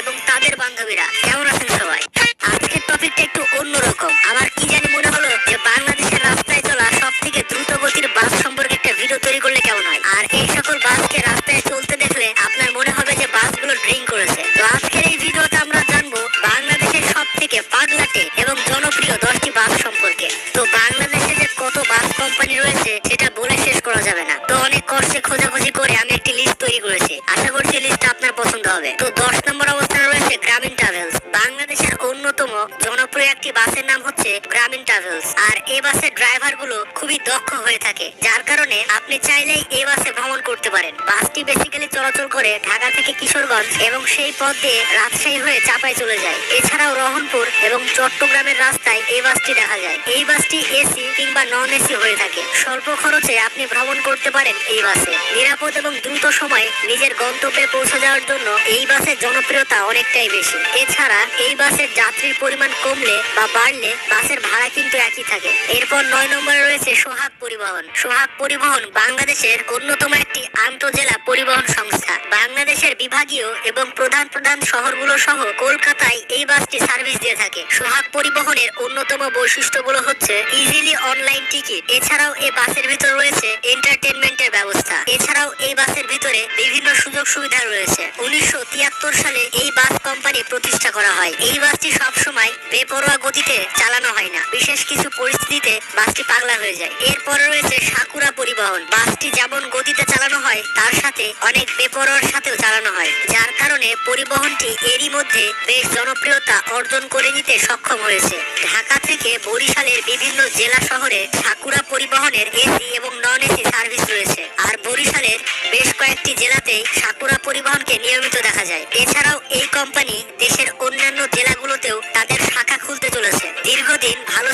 এবং তাদের বান্ধবীরা। কেমন আছেন সবাই? আজকের টপিকটা একটু অন্যরকম। আমার কি জানি মনে হলো যে বাংলাদেশের রাস্তায় চলা সব থেকে দ্রুত গতির বাস সম্পর্কে একটা ভিডিও তৈরি করলে কেমন হয়? আর এই সকল বাসকে রাস্তায় চলতে দেখলে আপনার মনে হবে যে বাসগুলো ড্রিঙ্ক করেছে। তো আজকের এই ভিডিওতে আমরা জানব বাংলাদেশের সব থেকে পাগলাটে এবং জনপ্রিয় দশটি বাস সম্পর্কে। তো বাংলাদেশে যে কত বাস কোম্পানি রয়েছে, সেটা বলে শেষ করা যাবে না। তো অনেক কষ্টে খোঁজাখুঁজি করে আমি একটি লিস্ট তৈরি করেছি। আশা করছি লিস্টটা আপনার পছন্দ হবে। তো দশ অন্যতম জনপ্রিয় একটি বাসের নাম হচ্ছে গ্রামীণ ট্রাভেলস। আর এই বাসের ড্রাইভারগুলো খুবই দক্ষ হয়ে থাকে, যার কারণে আপনি চাইলেই এই বাসে ভ্রমণ করতে পারেন। বাসটি বেসিক্যালি চলাচল করে ঢাকা থেকে কিশোরগঞ্জ এবং সেই পথ দিয়ে রাজশাহী হয়ে চাপায় চলে যায়। এছাড়াও রহনপুর এবং চট্টগ্রামের রাস্তায় এই বাসটি দেখা যায়। এই বাসটি এসি কিংবা নন এসি হয়ে থাকে। স্বল্প খরচে আপনি ভ্রমণ করতে পারেন এই বাসে। নিরাপদ এবং দ্রুত সময়ে নিজের গন্তব্যে পৌঁছে যাওয়ার জন্য এই বাসের জনপ্রিয়তা অনেকটাই বেশি। এছাড়া এই বাসের যাত্রীর পরিমাণ কমলে বা বাড়লে বাসের ভাড়া কিন্তু একই থাকে। এরপর নয় নম্বরে রয়েছে সোহাগ পরিবহন। সোহাগ পরিবহন বাংলাদেশের অন্যতম একটি আন্তজেলা পরিবহন সংস্থা। বাংলাদেশের বিভাগীয় এবং প্রধান প্রধান শহরগুলো সহ কলকাতায় এই বাসটি সার্ভিস দিয়ে থাকে। সোহাগ পরিবহনের অন্যতম বৈশিষ্ট্যগুলো হচ্ছে ইজিলি অনলাইন টিকিট এছাড়াও এই বাসের ভিতর রয়েছে এন্টারটেনমেন্টের ব্যবস্থা। এছাড়াও এই বাসের ভিতরে বিভিন্ন সুযোগ সুবিধা রয়েছে। উনিশশো তিয়াত্তর সালে এই বাস কোম্পানি প্রতিষ্ঠা করা হয়। এই বাসটি সবসময় বেপরোয়া গতিতে চালানো হয় না। বিশেষ কিছু পরিস্থিতিতে বাসটি পাগলা হয়ে যায়। এরপর রয়েছে সাকুরা পরিবহন। বাসটি যেমন গতিতে চালানো হয়, তার সাথে অনেক বেপরোয়ার সাথেও চালানো হয়, যার কারণে পরিবহনটি এরই মধ্যে বেশ জনপ্রিয়তা অর্জন করে নিতে সক্ষম হয়েছে। ঢাকা থেকে বরিশালের বিভিন্ন জেলা শহরে সাকুরা পরিবহনের এসি এবং নন এসি সার্ভিস রয়েছে। আর বরিশালের বেশ কয়েকটি জেলাতেই সাকুরা পরিবহনকে নিয়মিত দেখা যায়। এছাড়াও এই কোম্পানি দেশের অন্যান্য জেলাগুলোতেও তাদের শাখা খুলতে চলেছে। দীর্ঘদিন ভালো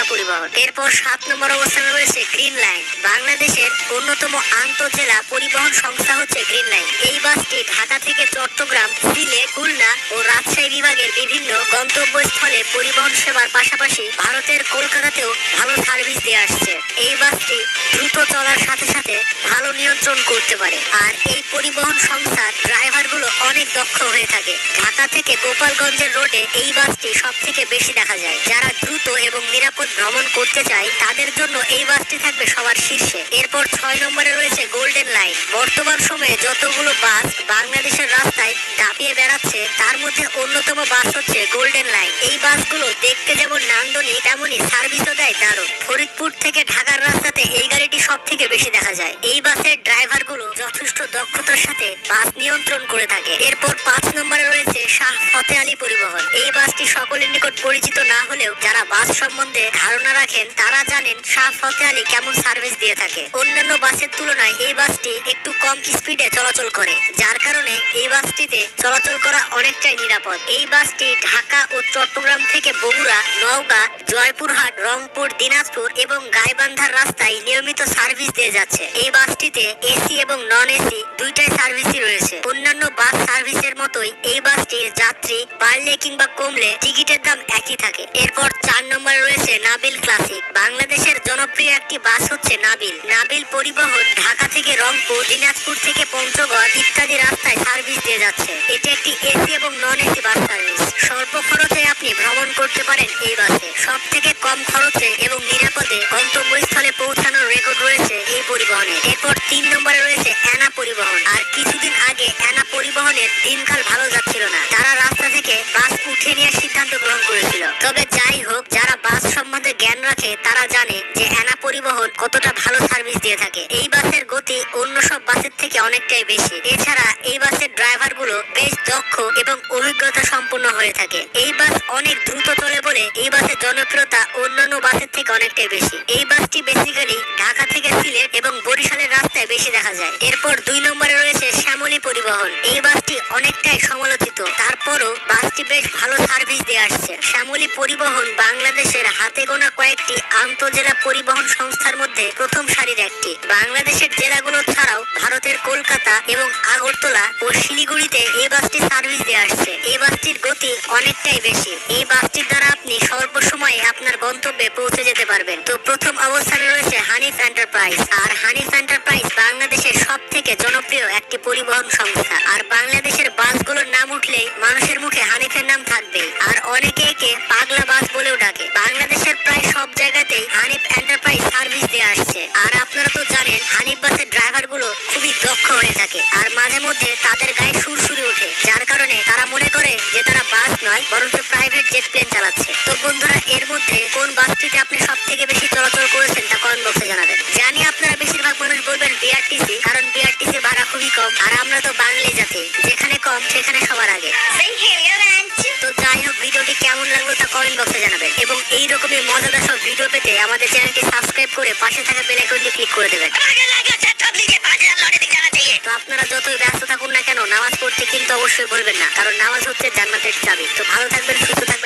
থাকে পরিবহন। এরপর সাত নম্বর অবস্থানে রয়েছে গ্রিন লাইন বাংলাদেশের অন্যতম আন্তজেলা পরিবহন সংস্থা হচ্ছে গ্রিন লাইন এই বাসটি ঢাকা থেকে চট্টগ্রাম সিলেট খুলনা ও রাজশাহী বিভাগের বিভিন্ন গন্তব্যস্থলে পরিবহন সেবার পাশাপাশি ভারতের কলকাতাতেও ভালো সার্ভিস দিয়ে আসছে। এই বাসটি দ্রুত চলার সাথে সাথে ভালো নিয়ন্ত্রণ করতে পারে। আর এই পরিবহন সংস্থার অনেক দক্ষ হয়ে থাকে। ঢাকা থেকে গোপালগঞ্জের রোডে এই বাসটি সব থেকে বেশি দেখা যায়। যারা দ্রুত এবং নিরাপদ ভ্রমণ করতে চায়, তাদের জন্য এই বাসটি থাকবে সবার শীর্ষে। এরপর ছয় নম্বরে রয়েছে গোল্ডেন লাইন বর্তমান সময়ে যতগুলো বাস বাংলাদেশের রাস্তায় দাপিয়ে বেড়াচ্ছে, তার মধ্যে অন্যতম বাস হচ্ছে গোল্ডেন লাইন এই বাসগুলো দেখতে যেমন নান্দনিক তেমনই সার্ভিসও দেয় দারুণ। ফরিদপুর থেকে ঢাকার রাস্তাতে এই গাড়িটি সব থেকে বেশি দেখা যায়। এই বাসের ড্রাইভারগুলো যথেষ্ট দক্ষতার সাথে বাস নিয়ন্ত্রণ করে থাকে। এরপর পাঁচ নম্বরে রয়েছে শাহ ফতে আলী পরিবহন। এই বাসটি সকলের নিকট পরিচিত না হলেও যারা বাস সম্বন্ধে ধারণা রাখেন, তারা জানেন শাহ ফতে আলী কেমন সার্ভিস দিয়ে থাকে। অন্যান্য বাসের তুলনায় এই বাসটি একটু কম স্পিডে চলাচল করে, যার কারণে এই বাসটিতে চলাচল করা অনেকটাই নিরাপদ। এই বাসটি ঢাকা ও চট্টগ্রাম থেকে বগুড়া, নওগাঁ, জয়পুরহাট, রংপুর, দিনাজপুর এবং গাইবান্ধার রাস্তায় নিয়মিত সার্ভিস দিয়ে যাচ্ছে। এই বাসটিতে এসি এবং নন এসি দুইটাই সার্ভিসই রয়েছে। অন্যান্য বাস সার্ভিসের মতোই এই বাসটির যাত্রী বাড়লে কিংবা কমলে টিকিটের দাম একই থাকে। এরপর চার নম্বরে রয়েছে নাবিল ক্লাসিক। বাংলাদেশের জনপ্রিয় একটি বাস হচ্ছে নাবিল। নাবিল পরিবহন ঢাকা থেকে রংপুর, দিনাজপুর থেকে পঞ্চগড় ইত্যাদি রাস্তায় সার্ভিস দিয়ে যাচ্ছে। এটি একটি এসি এবং নন এসি বাস সার্ভিস। স্বল্প খরচে আপনি ভ্রমণ করতে পারেন এই বাসে। সব থেকে কম খরচে এবং নিরাপদে গন্তব্যস্থলে পৌঁছানোর রেকর্ড রয়েছে এই পরিবহনে। এরপর তিন নম্বরে রয়েছে অ্যানা পরিবহন। আর কিছুদিন আগে অ্যানা পরিবহনের দিনকাল ভালো যাচ্ছিল না। তারা রাস্তা থেকে বাস উঠে নেওয়ার সিদ্ধান্ত গ্রহণ করেছিল। তবে যাই হোক, যারা বাস সম্বন্ধে জ্ঞান রাখে, তারা জানে যে অ্যানা পরিবহন কতটা ভালো সার্ভিস দিয়ে থাকে। এই বাসের গতি অন্য সব বাসের থেকে অনেকটাই বেশি। এছাড়া এই বাসের ড্রাইভারগুলো বেশ দক্ষ এবং অভিজ্ঞতা সম্পন্ন হয়ে থাকে। এই বাস অনেক দ্রুত চলে বলে এই বাসের জনপ্রিয়তা অন্যান্য বাসের থেকে অনেকটাই বেশি। এই বাসটি বেসিক্যালি ঢাকা থেকে সিলেট এবং বরিশালের রাস্তায় বেশি দেখা যায়। এরপর দুই নম্বরে রয়েছে শ্যামলী পরিবহন। এই বাসটি অনেকটাই সমালোচিত। তারপরও বাসটি বেশ ভালো সার্ভিস দিয়ে আসছে। শ্যামলী পরিবহন বাংলাদেশের হাতে গোনা কয়েক একটি আন্তজেলা পরিবহন সংস্থার মধ্যে প্রথম সারির একটি। বাংলাদেশের জেলাগুলো ছাড়াও ভারতের কলকাতা এবং আগরতলা ও শিলিগুড়িতে এই বাসটি সার্ভিস দিয়ে আসছে। এই বাসটির গতি অনেকটাই বেশি। এই বাসটির দ্বারা আপনি স্বল্প সময়ে আপনার গন্তব্যে পৌঁছে যেতে পারবেন। তো প্রথম অবস্থানে রয়েছে হানিফ এন্টারপ্রাইজ। আর হানিফ এন্টারপ্রাইজ বাংলাদেশের সব থেকে জনপ্রিয় একটি পরিবহন সংস্থা। আর বাংলাদেশের বাসগুলোর নাম উঠলেই মানুষের মুখে হানিফের নাম থাকবে আর অনেকে একে পাগলা বাস করে যে তারা বাস নয় বরঞ্চ প্রাইভেট জেট প্লেন চালাচ্ছে। তো বন্ধুরা এর মধ্যে কোন বাসটিতে আপনি সব থেকে বেশি চলাচল করেছেন তা কমেন্ট বক্সে জানাবেন। জানি আপনারা বেশিরভাগ মানুষ বলবেন বিআরটিসি কারণ বিআরটিসি ভাড়া খুবই কম। আর আমরা তো বাঙালি জাতি যেখানে কম সেখানে সবার আগে। তো যাই হোক ভিডিওটি কেমন লাগল তা কমেন্ট বক্সে জানাবেন। এবং এই রকমের মজাদার সব ভিডিও পেতে আমাদের চ্যানেলটি সাবস্ক্রাইব করে পাশে থাকা বেল আইকনটি ক্লিক করে দেবেন। তো আপনারা যতই পড়তে কিন্তু অবশ্যই বলবেন না, কারণ নামাজ হচ্ছে জান্নাতের চাবি। তো ভালো থাকবেন, সুস্থ থাকবেন।